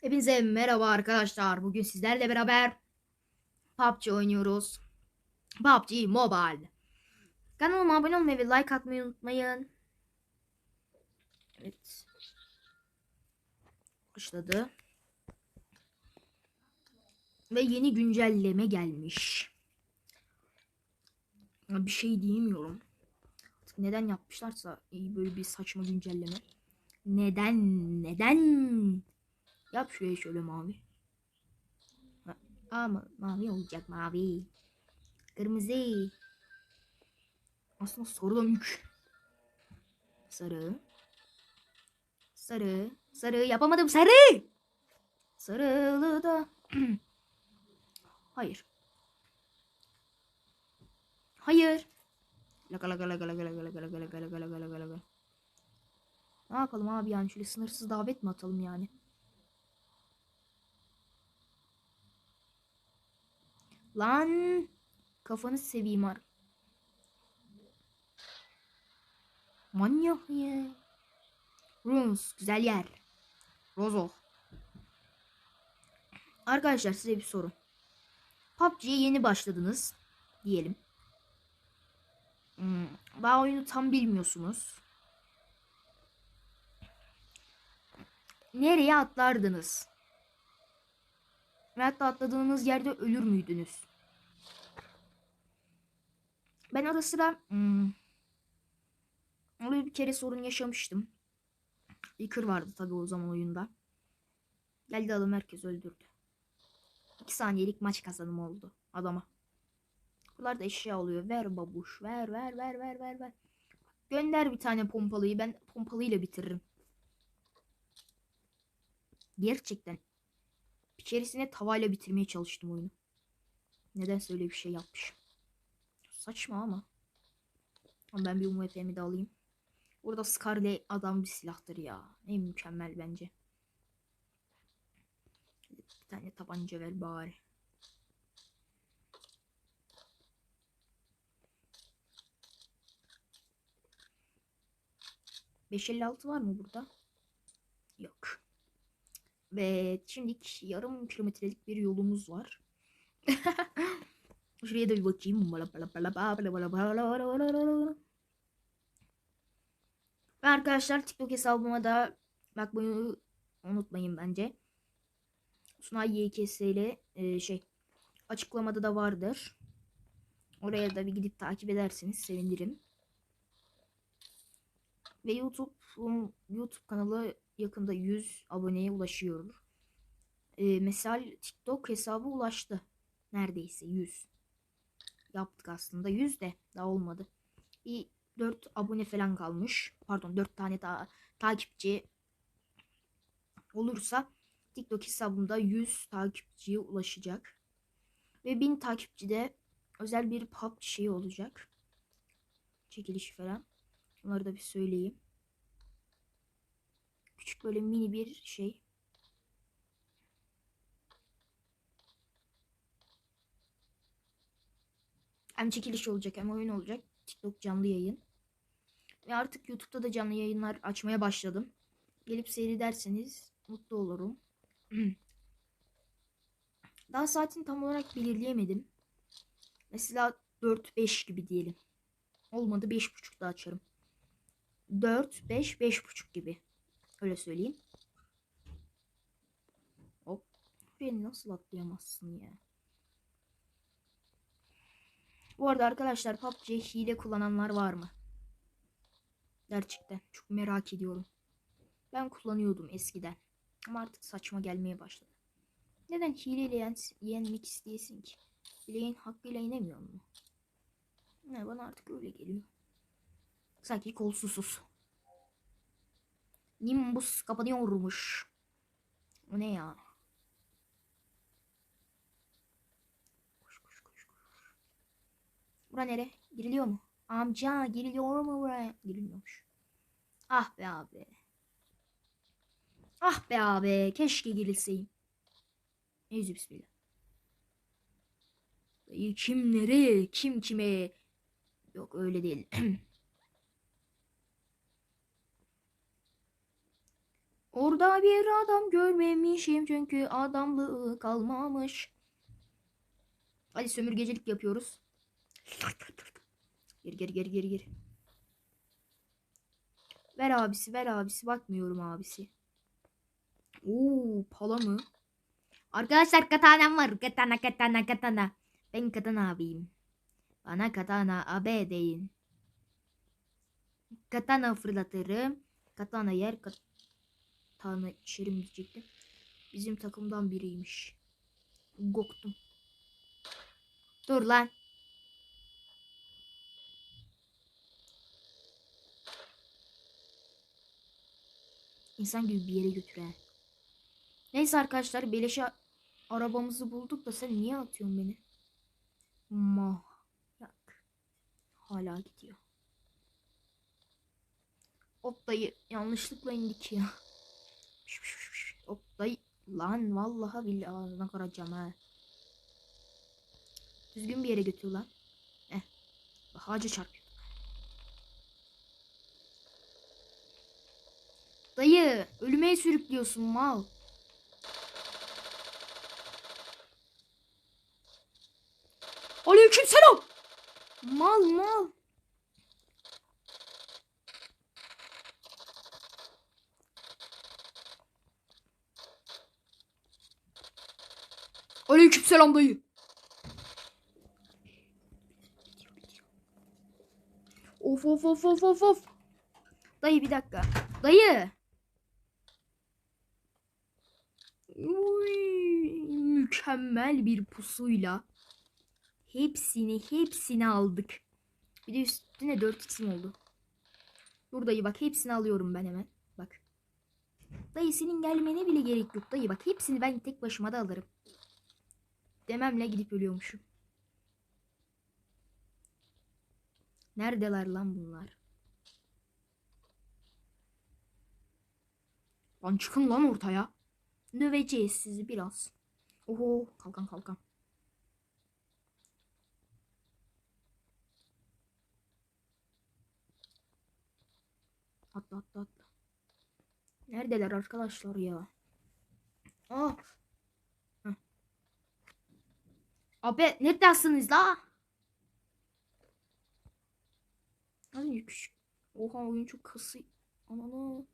Hepinize merhaba arkadaşlar. Bugün sizlerle beraber PUBG oynuyoruz. PUBG Mobile. Kanalıma abone olmayı ve like atmayı unutmayın. Evet. Başladı. Ve yeni güncelleme gelmiş. Bir şey diyemiyorum. Neden yapmışlarsa böyle bir saçma güncelleme. Neden? Neden? Yap şuraya şöyle mavi. Ama mavi olacak mavi. Kırmızı. Aslında sarı da mük. Sarı. Sarı. Sarı yapamadım sarı. Sarılı da. Hayır. Hayır. Laka laka laka laka laka laka laka laka laka laka laka laka. Ne yapalım abi yani şöyle sınırsız davet mi atalım yani? Lan kafanı seveyim ar. Manyak ya. Runes güzel yer. Rozo. Arkadaşlar size bir soru. PUBG'ye yeni başladınız diyelim. Hmm, daha oyunu tam bilmiyorsunuz. Nereye atlardınız? Ve hatta atladığınız yerde ölür müydünüz? Ben ara sıra hmm, bir kere sorun yaşamıştım. Yıkır vardı tabii o zaman oyunda. Geldi adam herkes öldürdü. 2 saniyelik maç kazanımı oldu adama. Bunlar da eşya oluyor. Ver babuş. Ver ver ver ver ver ver. Gönder bir tane pompalıyı. Ben pompalıyla bitiririm. Gerçekten. Bir tavayla bitirmeye çalıştım oyunu. Neden öyle bir şey yapmışım. Saçma ama. Ama ben bir UMP'mi de alayım. Burada Scarlet adam bir silahtır ya. En mükemmel bence. Bir tane tabanca ver bari. Beş elli altı var mı burada? Yok. Ve şimdi yarım kilometrelik bir yolumuz var. Şuraya da bir bakayım. Ve arkadaşlar TikTok hesabıma da bakmayı unutmayın bence. Sunay YKS ile e, şey açıklamada da vardır. Oraya da bir gidip takip ederseniz sevinirim. Ve YouTube YouTube kanalı yakında 100 aboneye ulaşıyor. E, mesela TikTok hesabı ulaştı. Neredeyse 100. Yaptık aslında 100 de daha olmadı. Bir 4 abone falan kalmış. Pardon 4 tane daha takipçi olursa TikTok hesabımda 100 takipçiye ulaşacak. Ve 1000 takipçide özel bir pub şeyi olacak. Çekiliş falan. Onları da bir söyleyeyim. Küçük böyle mini bir şey. Hem çekiliş olacak hem oyun olacak. TikTok canlı yayın. Ve artık YouTube'da da canlı yayınlar açmaya başladım. Gelip seyrederseniz mutlu olurum. Daha saatini tam olarak belirleyemedim. Mesela 4-5 gibi diyelim. Olmadı 5.30'da açarım. 4, 5, 5.30 gibi. Öyle söyleyeyim. Hop. Beni nasıl atlayamazsın ya? Bu arada arkadaşlar PUBG hile kullananlar var mı? Gerçekten çok merak ediyorum. Ben kullanıyordum eskiden. Ama artık saçma gelmeye başladı. Neden hileyle yen yenmek isteyesin ki? Bileğin hakkıyla inemiyor mu? Ne bana artık öyle geliyor. Sanki kolsuzuz. Nimbus kapanıyormuş. O ne ya? Koş koş. Bura nere? Giriliyor mu? Amca giriliyor mu buraya? Girilmiyormuş. Ah be abi. Ah be abi. Keşke girilseyim. Neyse bismillah. Kim nereye? Kim kime? Yok öyle değil. Orada bir adam görmemişim çünkü adamlığı kalmamış. Hadi sömürgecilik yapıyoruz. Gir gir gir gir gir. Ver abisi ver abisi bakmıyorum abisi. Oo pala mı? Arkadaşlar katanam var. Katana katana katana. Ben katana abiyim. Bana katana abe deyin. Katana fırlatırım. Katana yer katana içerim diyecektim. Bizim takımdan biriymiş. Goktum. Dur lan. İnsan gibi bir yere götür he. Neyse arkadaşlar beleşe arabamızı bulduk da sen niye atıyorsun beni? Ma. Yak. Hala gidiyor. Hop yanlışlıkla indik ya. Hop dayı. Lan vallahi billahi ağzına karacağım ha. Düzgün bir yere götür lan. Eh. Bak ağaca çarpıyor. Dayı ölüme sürüklüyorsun mal. Aleyküm selam. Mal mal. Aleyküm selam dayı. Of of of of of of. Dayı bir dakika. Dayı. Uy, mükemmel bir pusuyla hepsini hepsini aldık. Bir de üstüne 4 x'im oldu. Dur dayı bak hepsini alıyorum ben hemen. Bak. Dayı senin gelmene bile gerek yok dayı bak hepsini ben tek başıma da alırım. Dememle gidip ölüyormuşum. Neredeler lan bunlar? Lan çıkın lan ortaya. Döveceğiz sizi biraz. Oho kalkan kalkan. Atla atla atla. Neredeler arkadaşlar ya? Ah. Abi neredesiniz la? Az önce küçük. Oha oyun çok kası. Ananı.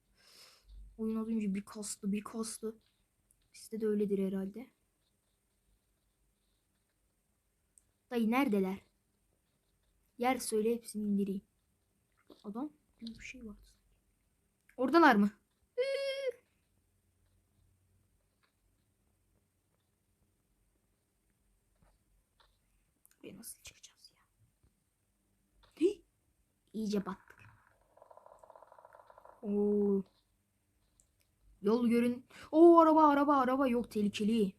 Oyun az önce bir kastı bir kastı. Sizde de öyledir herhalde. Dayı neredeler? Yer söyle hepsini indireyim. Adam bir şey var. Oradalar mı? Buraya nasıl çıkacağız ya? Hii. İyice battık. Oo. Yol görün. Oo araba araba araba yok tehlikeli.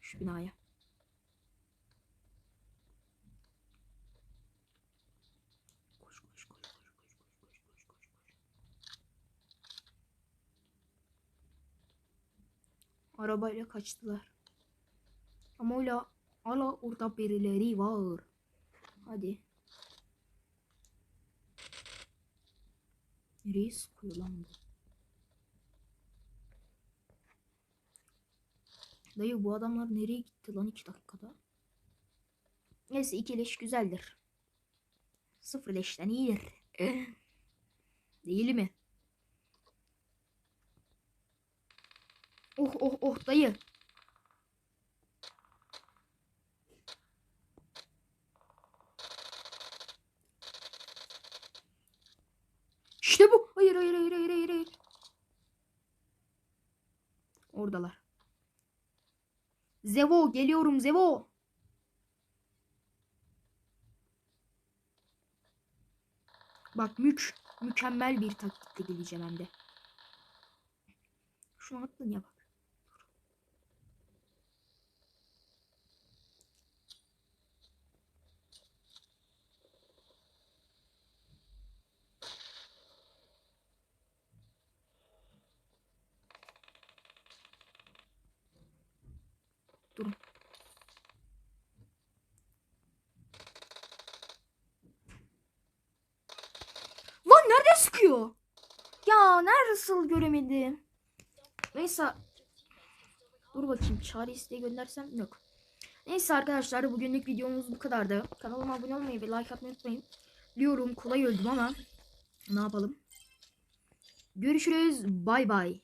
Şu binaya. Arabayla kaçtılar. Ama hala, hala orada birileri var. Hadi. Nereye sıkıyor? Dayı bu adamlar nereye gitti lan iki dakikada? Neyse iki leş güzeldir. Sıfır leşten iyidir. Değil mi? Oh oh oh dayı. İşte bu. Hayır hayır hayır hayır hayır. hayır. Oradalar. Zevo geliyorum Zevo. Bak mük mükemmel bir taktikle geleceğim hem de. Şu aklın ya bak. Sıkıyor. Ya nasıl göremedim. Neyse. Dur bakayım çare isteği göndersem yok. Neyse arkadaşlar bugünlük videomuz bu kadardı. Kanalıma abone olmayı ve like atmayı unutmayın. Biliyorum kolay öldüm ama ne yapalım. Görüşürüz. Bay bay.